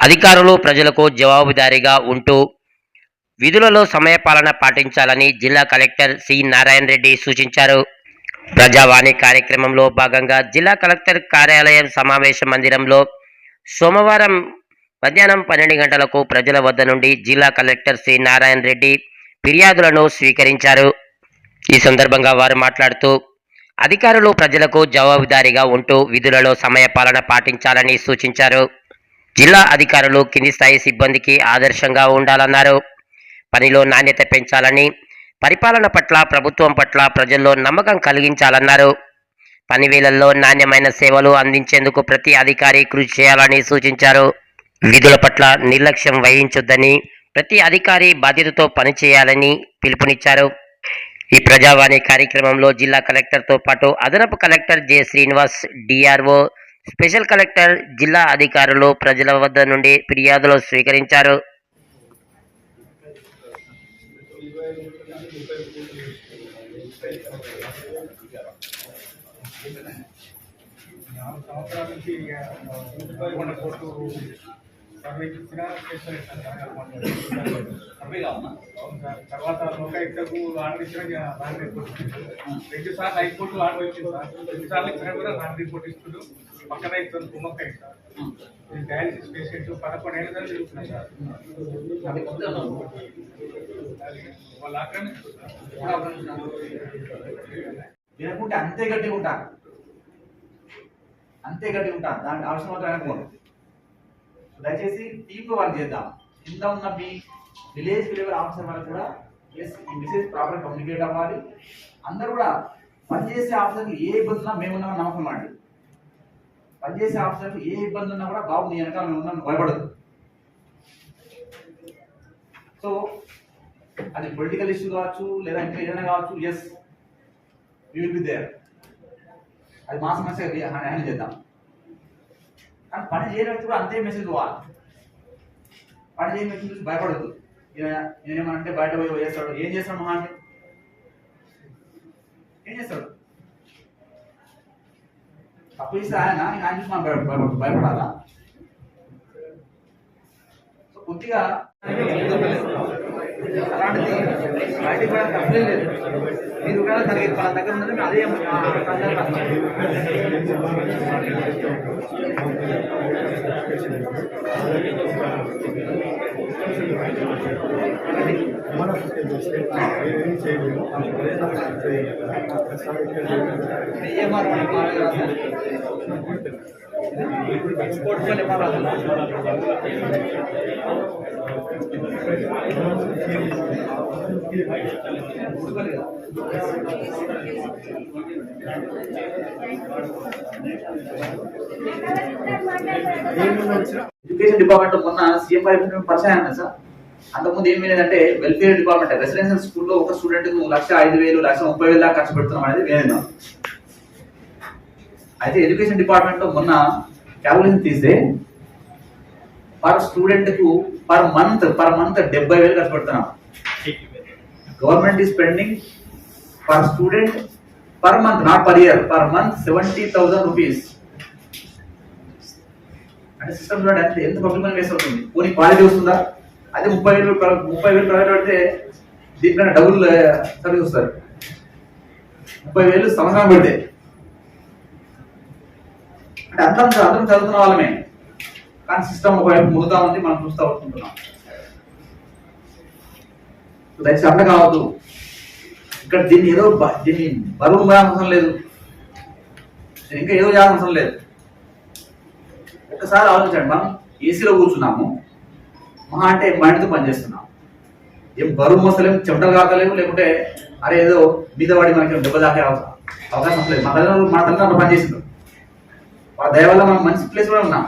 అధికారులు ప్రజలకు జవాబుదారీగా ఉంటూ విధులలో సమయపాలన పాటించాలని జిల్లా కలెక్టర్ సి నారాయణ రెడ్డి సూచించారు. ప్రజావాణి కార్యక్రమంలో భాగంగా జిల్లా కలెక్టర్ కార్యాలయం సమావేశ మందిరంలో సోమవారం మధ్యాహ్నం పన్నెండు గంటలకు ప్రజల వద్ద నుండి జిల్లా కలెక్టర్ సి నారాయణ రెడ్డి ఫిర్యాదులను స్వీకరించారు. ఈ సందర్భంగా వారు మాట్లాడుతూ అధికారులు ప్రజలకు జవాబుదారీగా ఉంటూ విధులలో సమయపాలన పాటించాలని సూచించారు. జిల్లా అధికారులు కింది స్థాయి సిబ్బందికి ఆదర్శంగా ఉండాలన్నారు. పనిలో నాణ్యత పెంచాలని పరిపాలన పట్ల ప్రభుత్వం పట్ల ప్రజల్లో నమ్మకం కలిగించాలన్నారు. పనివేళల్లో నాణ్యమైన సేవలు అందించేందుకు ప్రతి అధికారి కృషి చేయాలని సూచించారు. విధుల పట్ల నిర్లక్ష్యం వహించొద్దని ప్రతి అధికారి బాధ్యతతో పనిచేయాలని పిలుపునిచ్చారు. ఈ ప్రజావాణి కార్యక్రమంలో జిల్లా కలెక్టర్తో పాటు అదనపు collector J Srinivas DRO special collector జిల్లా అధికారులు ప్రజల వద్ద నుండి ఫిర్యాదులు స్వీకరించారు. నాలుగు సంవత్సరాల నుంచి సర్వే ఇచ్చినా సర్వే కావాలా తర్వాత లోకాయుక్తకు ఆర్డర్ ఇచ్చినా ఇక రిపోర్ట్ ఇచ్చిండు రెండు సార్లు హైకోర్టు ఆర్డర్ ఇచ్చింది సార్ రెండు సార్లు ఇచ్చినా కూడా రాంగ్ రిపోర్ట్ ఇస్తుండు పక్కన ఇస్తుంది కుమ్మక్క సార్ నేను డయాలసిస్ పేషెంట్ పదకొండు ఏళ్ళ దాకా తిరుగుతున్నా సార్ అది కొద్దిగా వాళ్ళు ఆక్రమిస్తున్నారు అంతే గట్టిగా ఉంటా. అంతే గట్టిగా ఉంటా. దానికి అవసరం మాత్రం అనుకోండి దయచేసి టీంలో వర్క్ చేద్దాం. ఇంత ఉన్న మీ విలేజ్ లెవెల్ ఆఫీసర్ వరకు కూడా ఎస్ ఈ మెసేజ్ ప్రాపర్ కమ్యూనికేట్ అవ్వాలి. అందరూ కూడా పనిచేసే ఆఫీసర్కి ఏ ఇబ్బంది ఉన్నా మేము ఉన్నామని నమ్మకం అండి పనిచేసే ఆఫీసర్కి ఏ ఇబ్బంది ఉన్నా కూడా బాబు నీ వెనకాల మేము ఉన్నాం భయపడదు సో అది పొలిటికల్ ఇష్యూ కావచ్చు లేదా ఇంకా ఏదైనా కావచ్చు yes you will be there అది మా సమస్య హ్యాండిల్ చేద్దాం. కానీ పని చేయని కూడా అంతే మెసేజ్ పోవాలి పని చేయని వ్యక్తి చూసి భయపడద్దు. నేనేమనంటే బయట పోయి చేస్తాడు? ఏం చేస్తాడు మహా అంటే? ఏం చేస్తాడు? తప్పు చేస్తే ఆయన? ఆయన చూసి మనం భయపడాలా? సో కొద్దిగా అలాంటిది బయటికి కూడా తప్పలేదు లేదు. మీరు కూడా తనకి వాళ్ళ దగ్గర మేము అదే ఆ, ఎడ్యుకేషన్ డిపార్ట్మెంట్ మొన్న సీఎం పరిచయం అయింది సార్? అంతకుముందు ఏం లేదంటే వెల్ఫేర్ డిపార్ట్మెంట్ రెసిడెన్షియల్ స్కూల్లో ఒక స్టూడెంట్ లక్ష ఐదు వేలు లక్ష ముప్పై వేలు దాకా ఖర్చు పెడుతున్నాం అనేది వేరేదా అయితే ఎడ్యుకేషన్ డిపార్ట్మెంట్లో మొన్న క్యాల్కులేషన్ తీస్తే పర్ స్టూడెంట్కు పర్ మంత్ పర్ మంత్ డెబ్బై వేలు ఖర్చు పెడుతున్నాం. గవర్నమెంట్ ఈ spending per student per month not per year per month seventy thousand rupees అంటే సిస్టమ్ చూడండి ఎంత ఎంత పబ్లిక్ మనీ వేస్ట్ అవుతుంది? పోనీ క్వాలిటీ వస్తుందా? అదే ముప్పై వేలు ముప్పై వేలు ప్రైవేట్ పెడితే దీనికన్నా డబుల్ సర్వీస్ వస్తారు ముప్పై వేలు సంవత్సరం పెడితే. అంటే అందరం అందరం చదువుతున్న వాళ్ళమే. కానీ సిస్టమ్ ఒకవైపు ముగుతా ఉంది మనం చూస్తూ వస్తుంటున్నాం దయచేసి అర్థం కావద్దు. ఇక్కడ దీన్ని ఏదో దీన్ని బరువు మోయాల్సిన అవసరం లేదు ఇంకా ఏదో చేయాల్సిన అవసరం లేదు. ఒకసారి ఆలోచించండి మనం ఏసీలో కూర్చున్నాము. మహా అంటే మైండ్తో పనిచేస్తున్నాం ఏం బరువు మోసలేము చెమటలు కాకలేము లేకుంటే అరే ఏదో మీద పడి మనకి దెబ్బ దాకే అవసరం అవకాశం లేదు. మన తల్లిదండ్రులు మన తల్లిదండ్రులు పనిచేసిండ్రు ఆ దయవల్ల మనం మంచి ప్లేస్ కూడా ఉన్నాం.